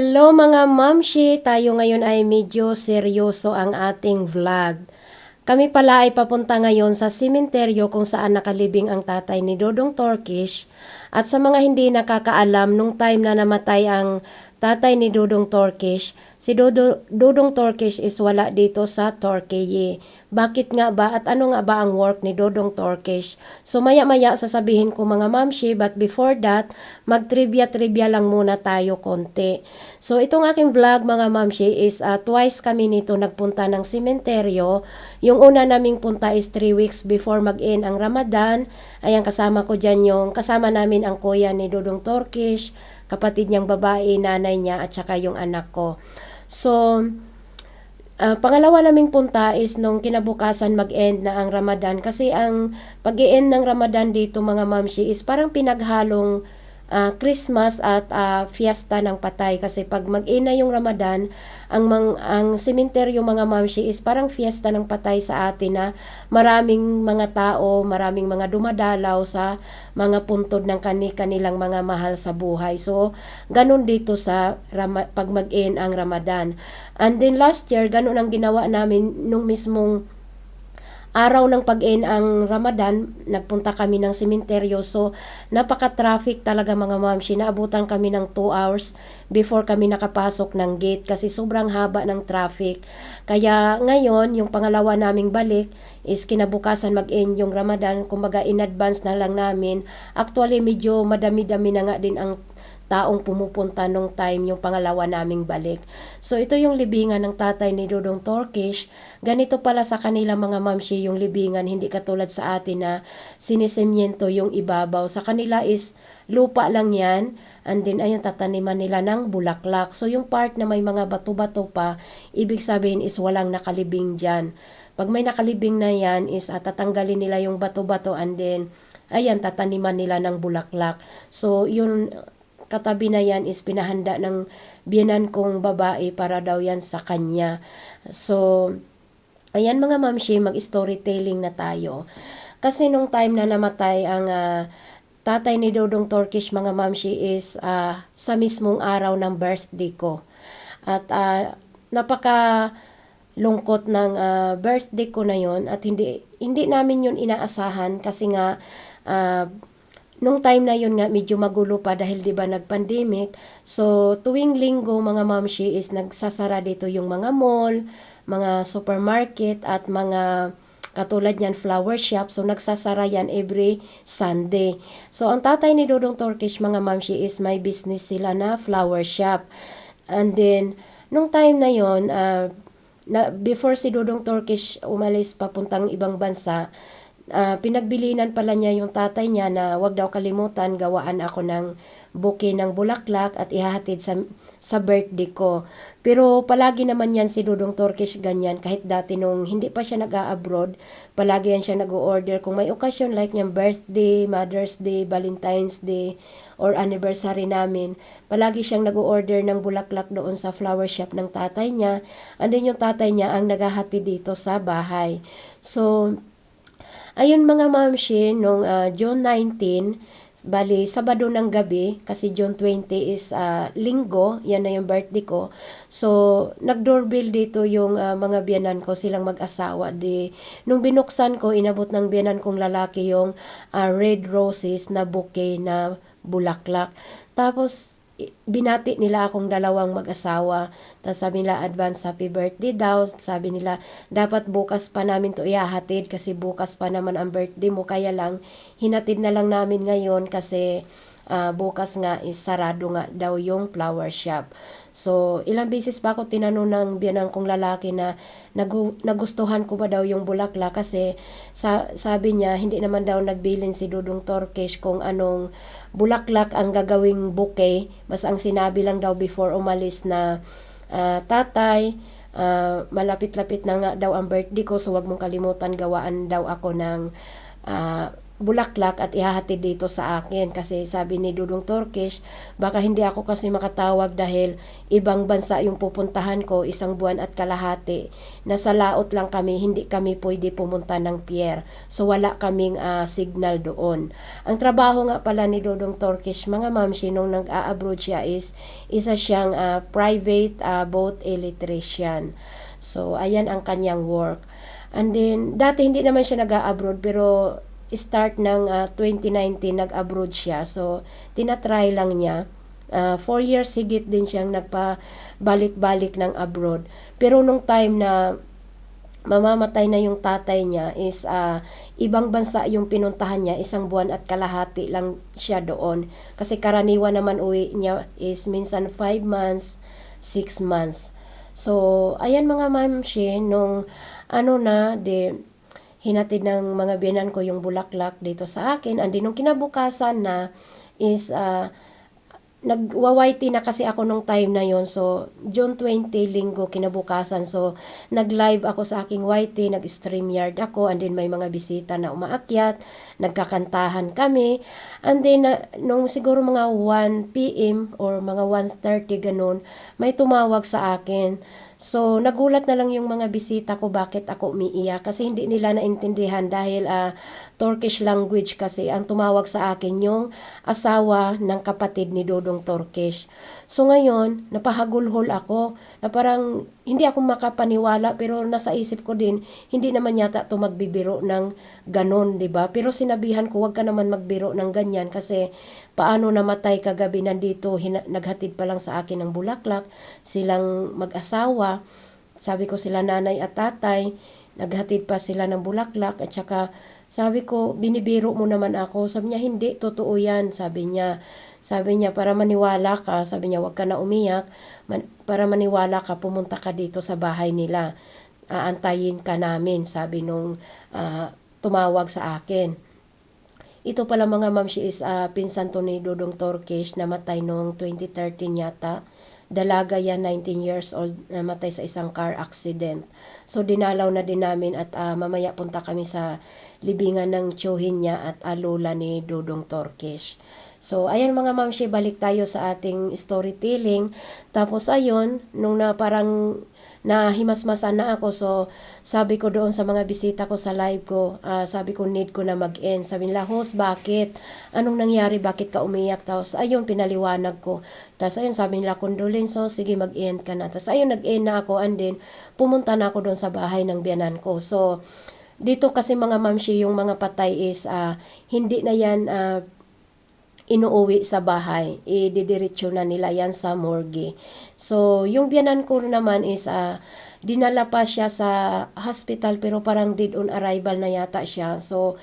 Hello mga mamshi! Tayo ngayon ay medyo seryoso ang ating vlog. Kami pala ay papunta ngayon sa simenteryo kung saan nakalibing ang tatay ni Dodong Turkish. At sa mga hindi nakakaalam, nung time na namatay ang tatay ni Dodong Turkish, si Dodo, Dodong Turkish is wala dito sa Torquay. Bakit nga ba at ano nga ba ang work ni Dodong Turkish? So maya-maya sasabihin ko mga mamshi, but before that, mag-trivia-trivia lang muna tayo konti. So itong aking vlog mga mamshi is uh, twice kami nito nagpunta ng simenteryo. Yung una naming punta is 3 weeks before mag-end ang Ramadan. Ayan kasama ko dyan yung kasama namin ang kuya ni Dodong Turkish, kapatid niyang babae, nanay niya at saka yung anak ko. So, uh, pangalawa naming punta is nung kinabukasan mag-end na ang Ramadan kasi ang pag-end ng Ramadan dito mga mamshi is parang pinaghalong uh, Christmas at uh, fiesta ng patay kasi pag mag-ina yung Ramadan, ang mang, ang sementeryo mga mamshi is parang fiesta ng patay sa atin na maraming mga tao, maraming mga dumadalaw sa mga puntod ng kani-kanilang mga mahal sa buhay. So, ganun dito sa Rama, pag mag-in ang Ramadan. And then last year, ganun ang ginawa namin nung mismong araw ng pag-end ang Ramadan, nagpunta kami ng sementeryo. So, napaka-traffic talaga mga ma'am. Sinaabutan kami ng 2 hours before kami nakapasok ng gate kasi sobrang haba ng traffic. Kaya ngayon, yung pangalawa naming balik is kinabukasan mag-end yung Ramadan. Kumbaga, in advance na lang namin. Actually, medyo madami-dami na nga din ang taong pumupunta nung time yung pangalawa naming balik. So ito yung libingan ng tatay ni Dodong Turkish. Ganito pala sa kanila mga mamshi yung libingan, hindi katulad sa atin na sinisemyento yung ibabaw. Sa kanila is lupa lang yan. And then ayun tataniman nila ng bulaklak. So yung part na may mga bato-bato pa, ibig sabihin is walang nakalibing dyan. Pag may nakalibing na yan is at tatanggalin nila yung bato-bato and then ayan tataniman nila ng bulaklak. So yun katabi na yan is pinahanda ng biyanan kong babae para daw yan sa kanya. So, ayan mga mamshi, mag-storytelling na tayo. Kasi nung time na namatay ang uh, tatay ni Dodong Turkish mga mamshi is uh, sa mismong araw ng birthday ko. At uh, napaka lungkot ng uh, birthday ko na yon at hindi hindi namin yun inaasahan kasi nga uh, Nung time na yun nga, medyo magulo pa dahil di ba nag-pandemic. So, tuwing linggo mga mamshi is nagsasara dito yung mga mall, mga supermarket at mga katulad yan flower shop. So, nagsasara yan every Sunday. So, ang tatay ni Dodong Turkish mga mamshi is may business sila na flower shop. And then, nung time na yon uh, na, before si Dodong Turkish umalis papuntang ibang bansa, uh, pinagbilinan pala niya yung tatay niya na wag daw kalimutan gawaan ako ng bouquet ng bulaklak at ihahatid sa, sa birthday ko. Pero palagi naman yan si Dudong Turkish ganyan kahit dati nung hindi pa siya nag-a-abroad, palagi yan siya nag-order kung may okasyon like niyang birthday, Mother's Day, Valentine's Day, or anniversary namin, palagi siyang nag-order ng bulaklak doon sa flower shop ng tatay niya. And then yung tatay niya ang naghahatid dito sa bahay. So, Ayun mga mamshi, nung uh, June 19, bali Sabado ng gabi, kasi June 20 is uh, linggo, yan na yung birthday ko. So, nag-doorbell dito yung uh, mga biyanan ko, silang mag-asawa. Di, nung binuksan ko, inabot ng biyanan kong lalaki yung uh, red roses na bouquet na bulaklak. Tapos, binati nila akong dalawang mag-asawa. Tapos sabi nila, advance happy birthday daw. Sabi nila, dapat bukas pa namin to ihahatid kasi bukas pa naman ang birthday mo. Kaya lang, hinatid na lang namin ngayon kasi uh, bukas nga is sarado nga daw yung flower shop. So, ilang beses pa ako tinanong ng biyanang kong lalaki na nagu, nagustuhan ko ba daw yung bulaklak kasi sa, sabi niya hindi naman daw nagbilin si Dudong Turkish kung anong bulaklak ang gagawing bouquet. Mas ang sinabi lang daw before umalis na uh, tatay, uh, malapit-lapit na nga daw ang birthday ko so wag mong kalimutan gawaan daw ako ng uh, Bulaklak at ihahatid dito sa akin. Kasi sabi ni Dudong Turkish baka hindi ako kasi makatawag dahil ibang bansa yung pupuntahan ko isang buwan at kalahati. Nasa laot lang kami hindi kami pwede pumunta ng pier. So wala kaming ah, signal doon. Ang trabaho nga pala ni Dudong Turkish mga mamshi nung nag-a-abroad siya is isa siyang ah, private ah, boat electrician. So ayan ang kanyang work. And then, dati hindi naman siya nag-abroad pero start ng ah, 2019 nag-abroad siya. So, tinatry lang niya. Ah, four years higit din siyang nagpa-balik-balik ng abroad. Pero nung time na mamamatay na yung tatay niya is ah, ibang bansa yung pinuntahan niya, isang buwan at kalahati lang siya doon. Kasi karaniwan naman uwi niya is minsan 5 months, 6 months. So, ayan mga mamshi, nung ano na, de, hinatid ng mga biyanan ko yung bulaklak dito sa akin. And then, nung kinabukasan na, is, ah, nag-YT na kasi ako nung time na yon So, June 20, linggo, kinabukasan. So, nag-live ako sa aking YT, nag-stream yard ako, and then may mga bisita na umaakyat, nagkakantahan kami. And then, na, nung siguro mga 1 p.m. or mga 1.30 ganun, may tumawag sa akin. So, nagulat na lang yung mga bisita ko bakit ako umiiyak kasi hindi nila naintindihan dahil ah, Turkish language kasi ang tumawag sa akin yung asawa ng kapatid ni Dodong Turkish. So ngayon, napahagulhol ako na parang hindi ako makapaniwala pero nasa isip ko din, hindi naman yata to magbibiro ng ganon, 'di ba? Pero sinabihan ko, wag ka naman magbiro ng ganyan kasi paano namatay kagabi nandito, naghatid pa lang sa akin ng bulaklak, silang mag-asawa, sabi ko sila nanay at tatay, naghatid pa sila ng bulaklak at saka sabi ko, binibiro mo naman ako. Sabi niya, hindi, totoo yan. Sabi niya, sabi niya, para maniwala ka, sabi niya, wag ka na umiyak. Man- para maniwala ka, pumunta ka dito sa bahay nila. Aantayin ka namin, sabi nung ah, tumawag sa akin. Ito pala mga ma'am, she is ah, pinsan to ni Dodong Turkish, namatay noong 2013 yata. Dalaga yan, 19 years old, namatay sa isang car accident. So dinalaw na din namin at ah, mamaya punta kami sa libingan ng tiyuhin niya at alola ni Dodong Turkish. So ayan mga ma'am, she, balik tayo sa ating storytelling. Tapos ayun, nung na parang nahimasmasan na ako. So, sabi ko doon sa mga bisita ko sa live ko, ah, sabi ko need ko na mag-end. Sabi nila, host, bakit? Anong nangyari? Bakit ka umiyak? Tapos, ayun, pinaliwanag ko. Tapos, ayun, sabi nila, condolence, so, sige, mag-end ka na. Tapos, ayun, nag-end na ako. And then, pumunta na ako doon sa bahay ng biyanan ko. So, dito kasi mga mamshi, yung mga patay is, ah, hindi na yan, ah, inuuwi sa bahay. Ididiretso na nila yan sa morgue. So, yung biyanan ko naman is, ah, dinala pa siya sa hospital pero parang dead on arrival na yata siya. So,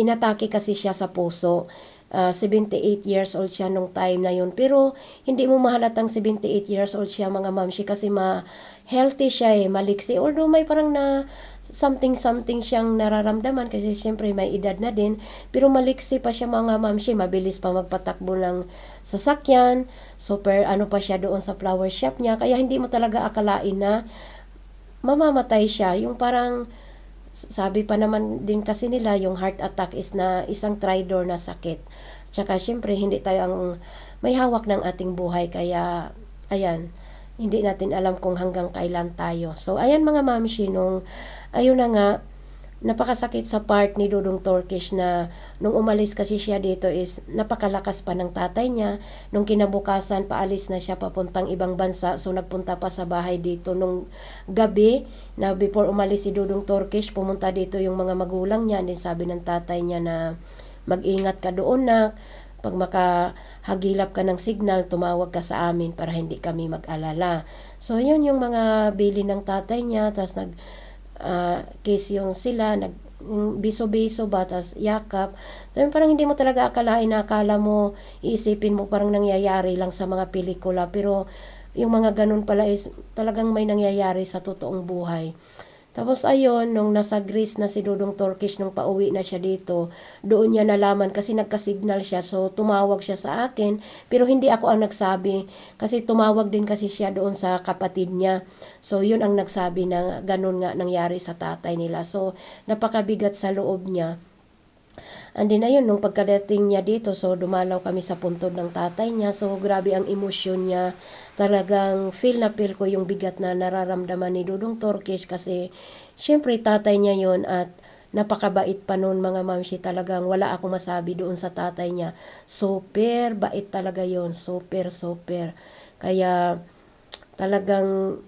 inatake kasi siya sa puso. Ah, 78 years old siya nung time na yun. Pero, hindi mo mahalatang 78 years old siya mga mamshi kasi ma healthy siya eh, maliksi. Although may parang na something something siyang nararamdaman kasi siyempre may edad na din. Pero maliksi pa siya mga mamshi mabilis pa magpatakbo ng sasakyan. Super ano pa siya doon sa flower shop niya. Kaya hindi mo talaga akalain na mamamatay siya. Yung parang sabi pa naman din kasi nila yung heart attack is na isang tridor na sakit. Tsaka siyempre hindi tayo ang may hawak ng ating buhay. Kaya ayan hindi natin alam kung hanggang kailan tayo. So ayan mga mamshi nung ayun na nga, napakasakit sa part ni Dudong Turkish na nung umalis kasi siya dito is napakalakas pa ng tatay niya. Nung kinabukasan, paalis na siya papuntang ibang bansa. So, nagpunta pa sa bahay dito nung gabi na before umalis si Dudong Turkish, pumunta dito yung mga magulang niya. And then sabi ng tatay niya na mag-ingat ka doon na pag makahagilap ka ng signal, tumawag ka sa amin para hindi kami mag-alala. So, yun yung mga bili ng tatay niya. Tapos nag uh, case yung sila, nag biso-biso ba, tas yakap. So, parang hindi mo talaga akalain na akala mo, iisipin mo parang nangyayari lang sa mga pelikula. Pero, yung mga ganun pala is talagang may nangyayari sa totoong buhay. Tapos ayun, nung nasa Greece na si Dudong Turkish nung pauwi na siya dito, doon niya nalaman kasi nagka-signal siya. So tumawag siya sa akin, pero hindi ako ang nagsabi kasi tumawag din kasi siya doon sa kapatid niya. So yun ang nagsabi na ganun nga nangyari sa tatay nila. So napakabigat sa loob niya. And then ayun, nung pagkadating niya dito, so dumalaw kami sa puntod ng tatay niya. So grabe ang emosyon niya. Talagang feel na feel ko yung bigat na nararamdaman ni Dudong Turkish kasi syempre tatay niya yon at napakabait pa noon mga mamshi talagang wala ako masabi doon sa tatay niya. Super bait talaga yon super super. Kaya talagang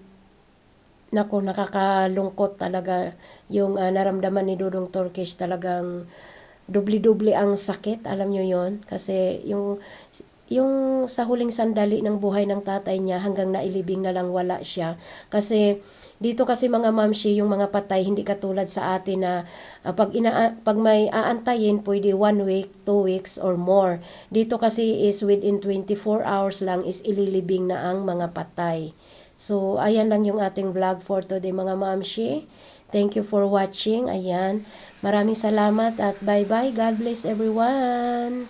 Nako, nakakalungkot talaga yung ah, naramdaman ni Dudong Turkish talagang dubli-dubli ang sakit, alam nyo yon Kasi yung, yung sa huling sandali ng buhay ng tatay niya hanggang nailibing na lang wala siya. Kasi dito kasi mga mamshi, yung mga patay, hindi katulad sa atin na ah, pag, ina, pag may aantayin, pwede one week, two weeks, or more. Dito kasi is within 24 hours lang is ililibing na ang mga patay. So, ayan lang yung ating vlog for today mga mamshi. Thank you for watching. Ayan. Maraming salamat at bye-bye. God bless everyone.